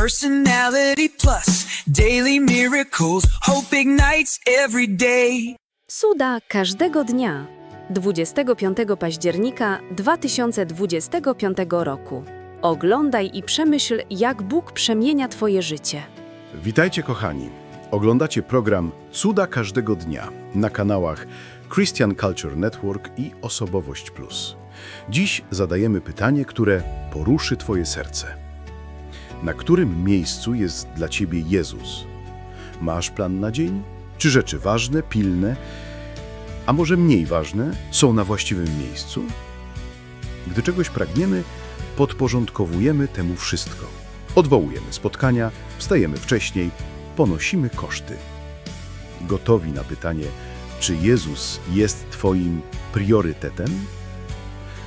Personality plus, daily miracles, hope ignites every day. Cuda każdego dnia. 25 października 2025 roku. Oglądaj i przemyśl, jak Bóg przemienia Twoje życie. Witajcie kochani. Oglądacie program Cuda każdego dnia na kanałach Christian Culture Network i Osobowość Plus. Dziś zadajemy pytanie, które poruszy Twoje serce. Na którym miejscu jest dla Ciebie Jezus? Masz plan na dzień? Czy rzeczy ważne, pilne, a może mniej ważne, są na właściwym miejscu? Gdy czegoś pragniemy, podporządkowujemy temu wszystko. Odwołujemy spotkania, wstajemy wcześniej, ponosimy koszty. Gotowi na pytanie, czy Jezus jest Twoim priorytetem?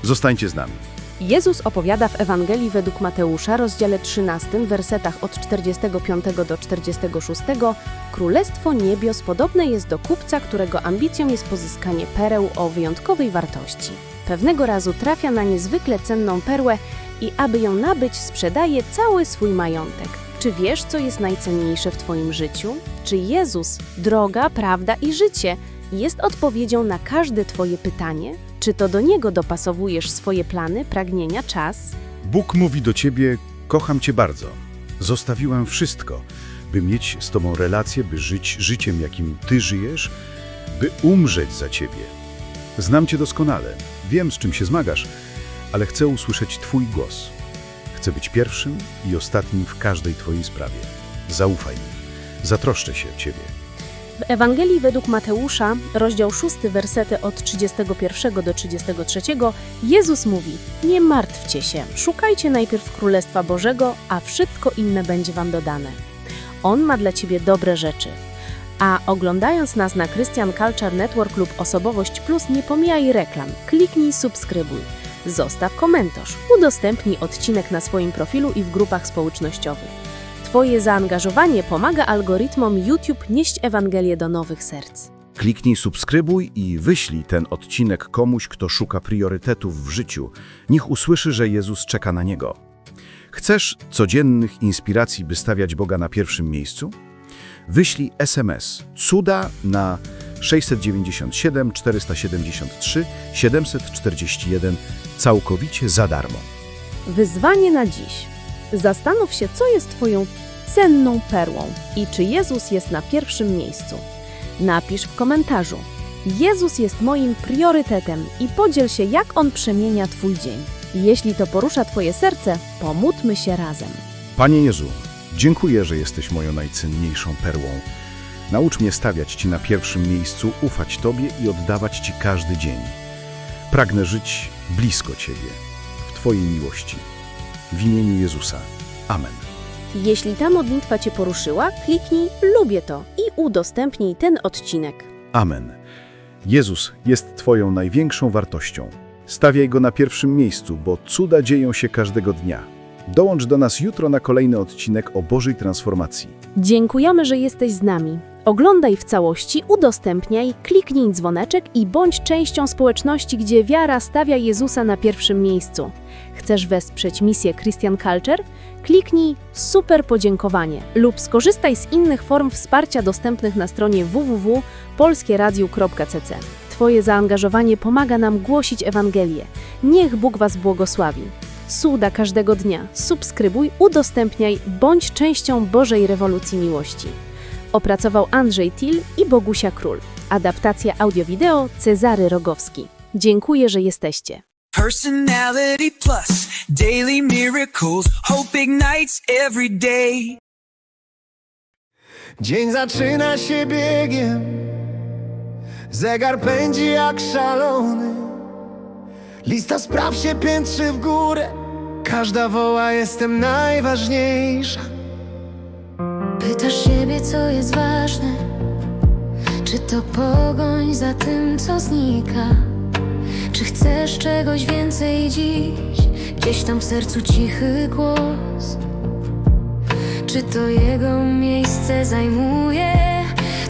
Zostańcie z nami. Jezus opowiada w Ewangelii według Mateusza, rozdziale 13, wersetach od 45 do 46, Królestwo Niebios podobne jest do kupca, którego ambicją jest pozyskanie pereł o wyjątkowej wartości. Pewnego razu trafia na niezwykle cenną perłę i aby ją nabyć, sprzedaje cały swój majątek. Czy wiesz, co jest najcenniejsze w Twoim życiu? Czy Jezus, droga, prawda i życie jest odpowiedzią na każde Twoje pytanie? Czy to do Niego dopasowujesz swoje plany, pragnienia, czas? Bóg mówi do Ciebie, kocham Cię bardzo. Zostawiłem wszystko, by mieć z Tobą relację, by żyć życiem, jakim Ty żyjesz, by umrzeć za Ciebie. Znam Cię doskonale, wiem, z czym się zmagasz, ale chcę usłyszeć Twój głos. Chcę być pierwszym i ostatnim w każdej Twojej sprawie. Zaufaj mi. Zatroszczę się o Ciebie. W Ewangelii według Mateusza, rozdział 6, wersety od 31 do 33, Jezus mówi: Nie martwcie się, szukajcie najpierw Królestwa Bożego, a wszystko inne będzie wam dodane. On ma dla ciebie dobre rzeczy. A oglądając nas na Christian Culture Network lub Osobowość Plus, nie pomijaj reklam. Kliknij subskrybuj. Zostaw komentarz. Udostępnij odcinek na swoim profilu i w grupach społecznościowych. Twoje zaangażowanie pomaga algorytmom YouTube nieść Ewangelię do nowych serc. Kliknij subskrybuj i wyślij ten odcinek komuś, kto szuka priorytetów w życiu. Niech usłyszy, że Jezus czeka na niego. Chcesz codziennych inspiracji, by stawiać Boga na pierwszym miejscu? Wyślij SMS cuda na 697 473 741 całkowicie za darmo. Wyzwanie na dziś. Zastanów się, co jest Twoją cenną perłą i czy Jezus jest na pierwszym miejscu. Napisz w komentarzu. Jezus jest moim priorytetem i podziel się, jak On przemienia Twój dzień. Jeśli to porusza Twoje serce, pomódlmy się razem. Panie Jezu, dziękuję, że jesteś moją najcenniejszą perłą. Naucz mnie stawiać Ci na pierwszym miejscu, ufać Tobie i oddawać Ci każdy dzień. Pragnę żyć blisko Ciebie, w Twojej miłości. W imieniu Jezusa. Amen. Jeśli ta modlitwa Cię poruszyła, kliknij Lubię to i udostępnij ten odcinek. Amen. Jezus jest Twoją największą wartością. Stawiaj Go na pierwszym miejscu, bo cuda dzieją się każdego dnia. Dołącz do nas jutro na kolejny odcinek o Bożej transformacji. Dziękujemy, że jesteś z nami. Oglądaj w całości, udostępniaj, kliknij dzwoneczek i bądź częścią społeczności, gdzie wiara stawia Jezusa na pierwszym miejscu. Chcesz wesprzeć misję Christian Culture? Kliknij Super Podziękowanie lub skorzystaj z innych form wsparcia dostępnych na stronie www.polskieradio.cc. Twoje zaangażowanie pomaga nam głosić Ewangelię. Niech Bóg Was błogosławi. Suda każdego dnia. Subskrybuj, udostępniaj, bądź częścią Bożej rewolucji miłości. Opracował Andrzej Til i Bogusia Król. Adaptacja audio-wideo Cezary Rogowski. Dziękuję, że jesteście. Personality plus, daily miracles, hope ignites every day. Dzień zaczyna się biegiem. Zegar pędzi jak szalony. Lista spraw się piętrzy w górę. Każda woła jestem najważniejsza. Pytasz siebie, co jest ważne? Czy to pogoń za tym, co znika Czy chcesz czegoś więcej dziś? Gdzieś tam w sercu cichy głos. Czy to jego miejsce zajmuje?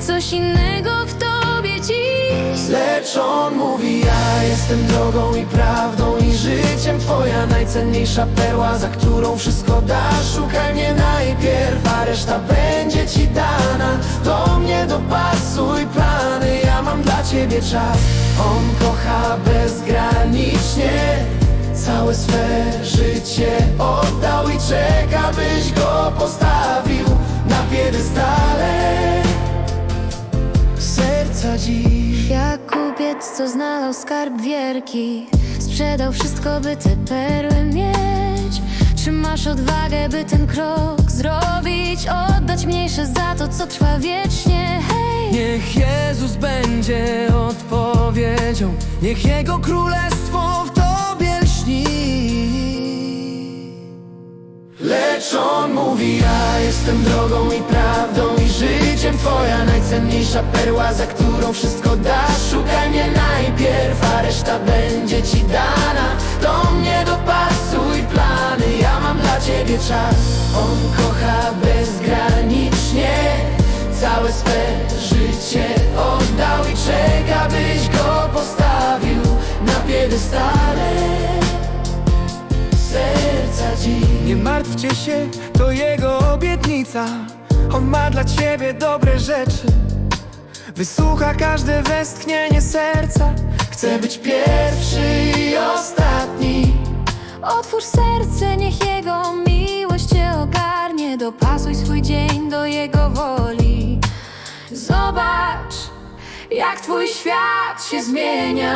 Coś innego w tobie dziś? Lecz on mówi ja jestem drogą i prawdą i życiem. Twoja najcenniejsza perła, za którą wszystko dasz. Szukaj mnie najpierw reszta będzie ci dana. Do mnie dopasuj plany, mam dla ciebie czas On kocha bezgranicznie Całe swe życie oddał i czeka, byś go postawił na piedestale serca dziś. Kupiec, co znalazł skarb wielki Sprzedał wszystko, by te perły mieć Czy masz odwagę, by ten krok zrobić? Oddać mniejsze za to, co trwa wiecznie Hej! Niech Jezus będzie odpowiedzią, niech Jego królestwo w tobie lśni. Lecz On mówi, ja jestem drogą i prawdą i życiem. Twoja najcenniejsza perła, za którą wszystko dasz. Szukaj mnie najpierw, a reszta będzie Ci dana. Do mnie dopasuj plany, ja mam dla Ciebie czas. On kocha bezgranicznie Całe swe życie oddał i czeka, byś go postawił na piedestale serca dziś. Nie martwcie się, to jego obietnica. On ma dla ciebie dobre rzeczy. Wysłucha każde westchnienie serca. Chce być pierwszy jak Twój świat się zmienia.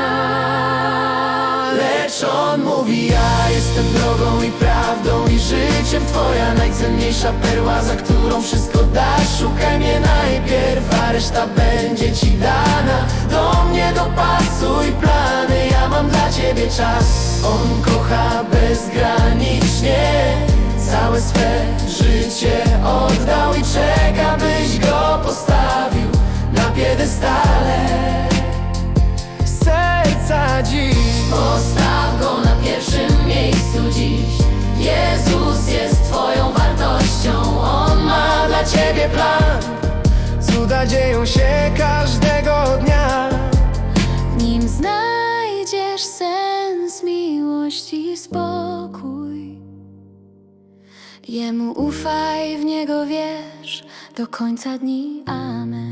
Lecz on mówi, ja jestem drogą i prawdą i życiem. Twoja najcenniejsza perła, za którą wszystko dasz. Szukaj mnie najpierw, a reszta będzie Ci dana. Do mnie dopasuj plany, ja mam dla Ciebie czas. On kocha bezgranicznie Całe swe życie oddał i czeka, byś go postawił piedestale serca dziś. Postaw go na pierwszym miejscu dziś. Jezus jest twoją wartością. On ma dla ciebie plan. Cuda dzieją się każdego dnia. W nim znajdziesz sens miłości i spokój. Jemu ufaj, w Niego wierz. Do końca dni. Amen